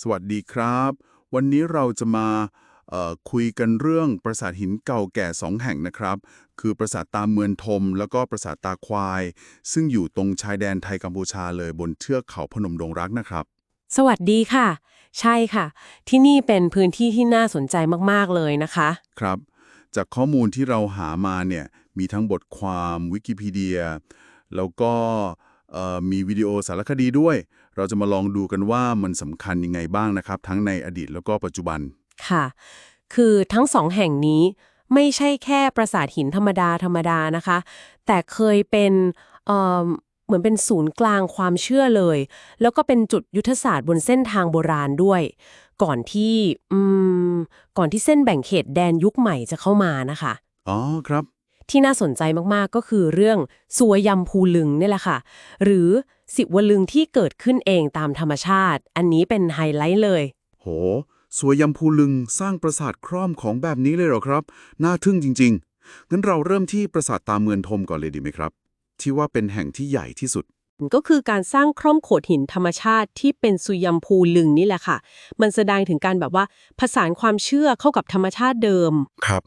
สวัสดีครับ วันนี้เราจะมาเอ่อคุยกันเรื่องปราสาทหินเก่าแก่สองแห่งนะครับ คือปราสาทตาเมือนทม แล้วก็ปราสาทตาควาย ซึ่งอยู่ตรงชายแดนไทยกัมพูชาเลยบนเทือกเขาพนมดงรักนะครับ สวัสดีค่ะ ใช่ค่ะ ที่นี่เป็นพื้นที่ที่น่าสนใจมากๆเลยนะคะ ครับ จากข้อมูลที่เราหามาเนี่ยมีทั้งบทความวิกิพีเดีย แล้วก็เอ่อ มีวิดีโอสารคดีด้วย เราจะมาลองดูกันว่ามันสำคัญยังไงบ้างนะครับ ทั้งในอดีตแล้วก็ปัจจุบัน ค่ะ คือทั้งสองแห่งนี้ไม่ใช่แค่ปราสาทหินธรรมดาธรรมดานะคะ แต่เคยเป็นเอ่อเหมือนเป็นศูนย์กลางความเชื่อเลย แล้วก็เป็นจุดยุทธศาสตร์บนเส้นทางโบราณด้วย ก่อนที่ อืม ก่อนที่เส้นแบ่งเขตแดนยุคใหม่จะเข้ามานะคะ อ๋อครับ ที่น่าสนใจมากๆก็คือเรื่องสัวยำภูลึงนี่แหละค่ะ หรือสิวลึงที่เกิดขึ้นเองตามธรรมชาติ อันนี้เป็นไฮไลท์เลย โหสวยยำพูลึงสร้างปราสาทคร่อมของแบบนี้เลยเหรอครับ น่าทึ่งจริง ๆ งั้นเราเริ่มที่ปราสาทตาเมือนทมก่อนเลยดีไหมครับ ที่ว่าเป็นแห่งที่ใหญ่ที่สุด ก็คือการสร้างคร่อมโขดหินธรรมชาติที่เป็นสุยำภูลึงนี่แหละค่ะ มันแสดงถึงการแบบว่าผสานความเชื่อเข้ากับธรรมชาติเดิม ครับ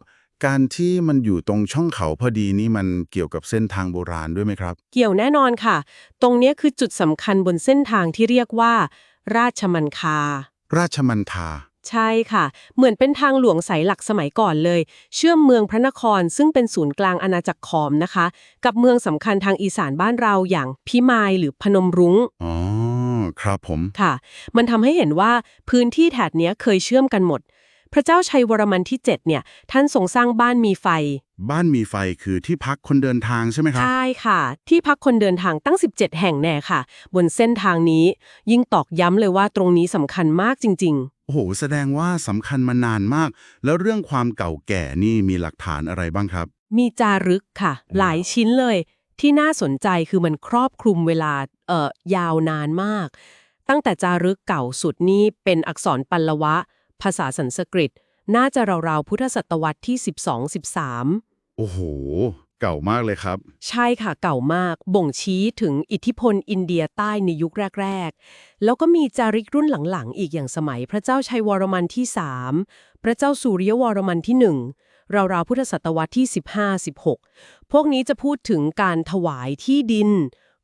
การที่มันอยู่ตรงช่องเขาพอดีนี่มันเกี่ยวกับเส้นทางโบราณด้วยไหมครับ เกี่ยวแน่นอนค่ะ ตรงเนี้ยคือจุดสำคัญบนเส้นทางที่เรียกว่า ราชมันคา ราชมันทา ใช่ค่ะ เหมือนเป็นทางหลวงสายหลักสมัยก่อนเลย เชื่อมเมืองพระนครซึ่งเป็นศูนย์กลางอาณาจักรขอมนะคะ กับเมืองสำคัญทางอีสานบ้านเราอย่างพิมายหรือพนมรุง้งอ๋อ ครับผม ค่ะ มันทำให้เห็นว่าพื้นที่แถบเนี้ยเคยเชื่อมกันหมด พระเจ้าชัยวรมันที่ 7 เนี่ย ท่านทรงสร้างบ้านมีไฟ บ้านมีไฟคือที่พักคนเดินทางใช่ไหมครับ ใช่ค่ะ ที่พักคนเดินทางตั้ง 17 แห่งแน่ค่ะ บนเส้นทางนี้ ยิ่งตอกย้ำเลยว่าตรงนี้สำคัญมากจริง ๆ โอ้โห แสดงว่าสำคัญมานานมาก แล้วเรื่องความเก่าแก่นี่มีหลักฐานอะไรบ้างครับ มีจารึกค่ะ หลายชิ้นเลย ที่น่าสนใจคือมันครอบคลุมเวลาเอ่อยาวนานมาก ตั้งแต่จารึกเก่าสุดนี่เป็นอักษรปัลลวะ ภาษาสันสกฤต น่าจะราวๆพุทธศตวรรษที่ 12-13 โอ้โห เก่ามากเลยครับ ใช่ค่ะเก่ามาก บ่งชี้ถึงอิทธิพลอินเดียใต้ในยุคแรก ๆ แล้วก็มีจารึกรุ่นหลัง ๆ อีกอย่างสมัยพระเจ้าชัยวรมันที่ 3 พระเจ้าสุริยวรมันที่ 1ราวๆพุทธศตวรรษที่ 15-16 พวกนี้จะพูดถึงการถวายที่ดิน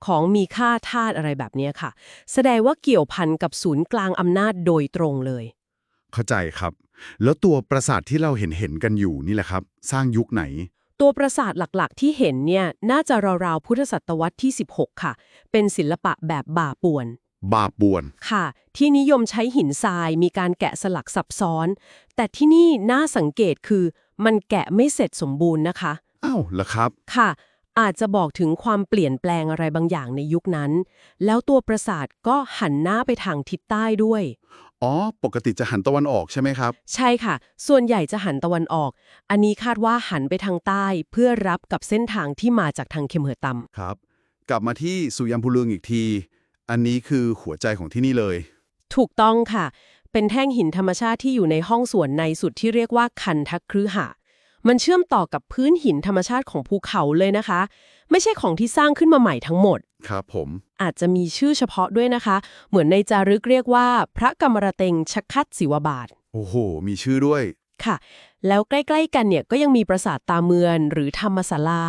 ของมีค่าทาสอะไรแบบเนี้ยค่ะ แสดงว่าเกี่ยวพันกับศูนย์กลางอำนาจโดยตรงเลย เข้าใจครับ แล้วตัวปราสาทที่เราเห็นเห็นๆกันอยู่นี่แหละครับ สร้างยุคไหน ตัวปราสาทหลักๆ ที่เห็นเนี่ยน่าจะราวๆพุทธศตวรรษที่ 16 ค่ะ เป็นศิลปะแบบบ่าป่วน บาปบวน ค่ะ ที่นิยมใช้หินทรายมีการแกะสลักซับซ้อน แต่ที่นี่น่าสังเกตคือมันแกะไม่เสร็จสมบูรณ์นะคะอ้าวเหรอครับ ค่ะอาจจะบอกถึงความเปลี่ยนแปลงอะไรบางอย่างในยุคนั้น แล้วตัวปราสาทก็หันหน้าไปทางทิศใต้ด้วย อ๋อ ปกติจะหันตะวันออกใช่ไหมครับ ใช่ค่ะ ส่วนใหญ่จะหันตะวันออก อันนี้คาดว่าหันไปทางใต้เพื่อรับกับเส้นทางที่มาจากทางเคมเหอตำครับ กลับมาที่สุยามพูเลืองอีกที อันนี้คือหัวใจของที่นี่เลย ถูกต้องค่ะ เป็นแท่งหินธรรมชาติที่อยู่ในห้องส่วนในสุดที่เรียกว่าคันทักครือหะ มันเชื่อมต่อกับพื้นหินธรรมชาติของภูเขาเลยนะคะ ไม่ใช่ของที่สร้างขึ้นมาใหม่ทั้งหมด ครับผม อาจจะมีชื่อเฉพาะด้วยนะคะ เหมือนในจารึกเรียกว่า พระกรรมรเต็งชักคัดศิวบาท โอ้โห มีชื่อด้วย ค่ะ แล้วใกล้ๆกันเนี่ยก็ยังมีปราสาทตาเมือนหรือธรรมศาลา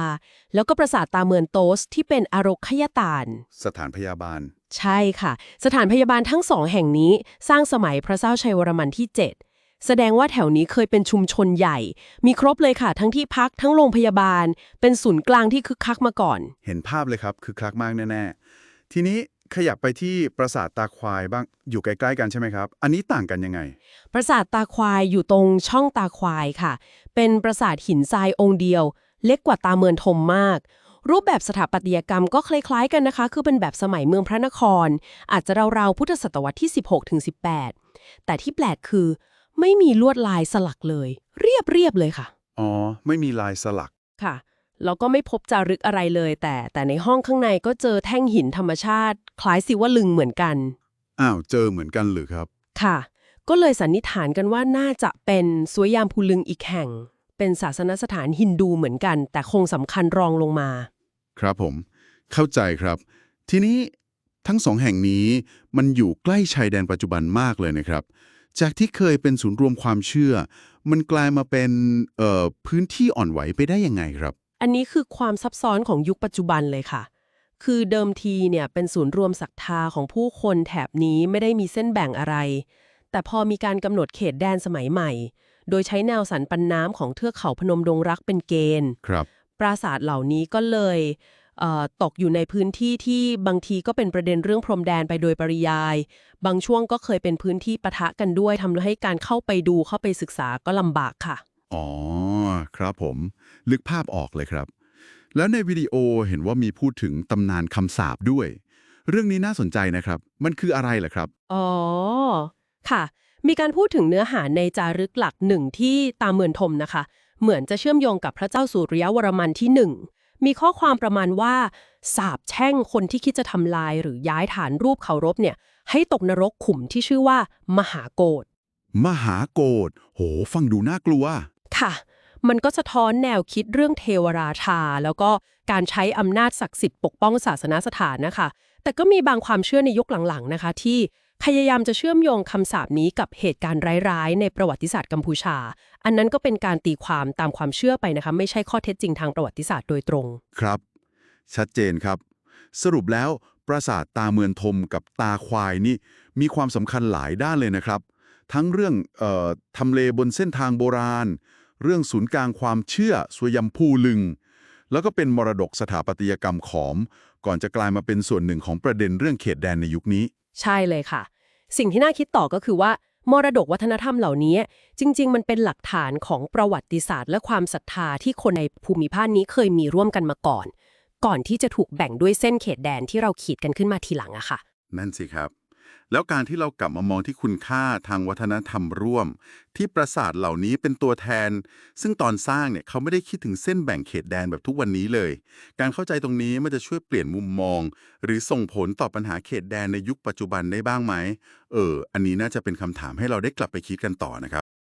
แล้วก็ปราสาทตาเมือนโตสที่เป็นอารคยตานสถานพยาบาล ใช่ค่ะ สถานพยาบาลทั้งสองแห่งนี้สร้างสมัยพระเจ้าชัยวรมันที่ 7 แสดงว่าแถวนี้เคยเป็นชุมชนใหญ่ มีครบเลยค่ะ ทั้งที่พักทั้งโรงพยาบาล เป็นศูนย์กลางที่คึกคักมาก่อน เห็นภาพเลยครับคือคลักมากแน่ๆ ทีนี้ขยับไปที่ปราสาทตาควายบ้างอยู่ใกล้ๆกันใช่ไหมครับ อันนี้ต่างกันยังไง ปราสาทตาควายอยู่ตรงช่องตาควายค่ะ เป็นปราสาทหินทรายองค์เดียว เล็กกว่าตาเมือนทมมาก รูปแบบสถาปัตยกรรมก็คล้ายๆกันนะคะ คือเป็นแบบสมัยเมืองพระนคร อาจจะราวๆพุทธศตวรรษที่ 16ถึง18 แต่ที่แปลกคือ ไม่มีลวดลายสลักเลย เรียบเรียบๆเลยค่ะ อ๋อ ไม่มีลายสลักค่ะแล้วก็ไม่พบจารึกอะไรเลย แต่แต่ในห้องข้างในก็เจอแท่งหินธรรมชาติ คล้ายสิวลึงเหมือนกัน อ้าวเจอเหมือนกันหรือครับ ค่ะ ก็เลยสันนิษฐานกันว่าน่าจะเป็นสวยยามพูลึงอีกแห่ง เป็นศาสนสถานฮินดูเหมือนกัน แต่คงสำคัญรองลงมา ครับผม เข้าใจครับ ทีนี้ทั้งสองแห่งนี้มันอยู่ใกล้ชายแดนปัจจุบันมากเลยนะครับ จากที่เคยเป็นศูนย์รวมความเชื่อ มันกลายมาเป็นเอ่อพื้นที่อ่อนไหวไปได้ยังไงครับ อันนี้คือความซับซ้อนของยุคปัจจุบันเลยค่ะ คือเดิมทีเนี่ยเป็นศูนย์รวมศรัทธาของผู้คนแถบนี้ไม่ได้มีเส้นแบ่งอะไร แต่พอมีการกำหนดเขตแดนสมัยใหม่ โดยใช้แนวสันปันน้ำของเทือกเขาพนมดงรักเป็นเกณฑ์ ครับ ปราสาทเหล่านี้ก็เลยเอ่อ ตกอยู่ในพื้นที่ที่บางทีก็เป็นประเด็นเรื่องพรมแดนไปโดยปริยาย บางช่วงก็เคยเป็นพื้นที่ปะทะกันด้วยทำให้การเข้าไปดูเข้าไปศึกษาก็ลำบากค่ะ อ๋อ ครับผมลึกภาพออกเลยครับ แล้วในวิดีโอเห็นว่ามีพูดถึงตำนานคำสาปด้วย เรื่องนี้น่าสนใจนะครับ มันคืออะไรล่ะครับ อ๋อ ค่ะ มีการพูดถึงเนื้อหาในจารึกหลักหนึ่งที่ตามเมือนทมนะคะ เหมือนจะเชื่อมโยงกับพระเจ้าสุริยวรมันที่หนึ่ง มีข้อความประมาณว่าสาบแช่งคนที่คิดจะทำลายหรือย้ายฐานรูปเคารพเนี่ย ให้ตกนรกขุมที่ชื่อว่า มหาโกฏมหาโกฏโห ฟังดูน่ากลัว ค่ะ มันก็สะท้อนแนวคิดเรื่องเทวราชา แล้วก็การใช้อำนาจศักดิ์สิทธิ์ปกป้องศาสนาสถานนะคะ แต่ก็มีบางความเชื่อในยุคหลังๆนะคะที่ พยายามจะเชื่อมโยงคำสาปนี้กับเหตุการณ์ร้ายๆ ในประวัติศาสตร์กัมพูชา อันนั้นก็เป็นการตีความตามความเชื่อไปนะคะไม่ใช่ข้อเท็จจริงทางประวัติศาสตร์โดยตรง ครับ ชัดเจนครับ สรุปแล้วปราสาทตาเมือนทมกับตาควายนี่มีความสำคัญหลายด้านเลยนะครับ ทั้งเรื่องออทำเลบนเส้นทางโบราณ เรื่องศูนย์กลางความเชื่อสวยำพูลึง แล้วก็เป็นมรดกสถาปัตยกรรมขอม ก่อนจะกลายมาเป็นส่วนหนึ่งของประเด็นเรื่องเขตแดนในยุคนี้ ใช่เลยค่ะ สิ่งที่น่าคิดต่อก็คือว่ามรดกวัฒนธรรมเหล่านี้จริง ๆ มันเป็นหลักฐานของประวัติศาสตร์ และความศรัทธาที่คนในภูมิภาคนี้เคยมีร่วมกันมาก่อน ก่อนที่จะถูกแบ่งด้วยเส้นเขตแดนที่เราขีดกันขึ้นมาทีหลังอะค่ะ นั่นสิครับ แล้วการที่เรากลับมามองที่คุณค่าทางวัฒนธรรมร่วม ที่ปราสาทเหล่านี้เป็นตัวแทน ซึ่งตอนสร้างเนี่ยเขาไม่ได้คิดถึงเส้นแบ่งเขตแดนแบบทุกวันนี้เลย การเข้าใจตรงนี้มันจะช่วยเปลี่ยนมุมมอง หรือส่งผลต่อปัญหาเขตแดนในยุคปัจจุบันได้บ้างไหมเอออันนี้น่าจะเป็นคำถามให้เราได้กลับไปคิดกันต่อนะครับ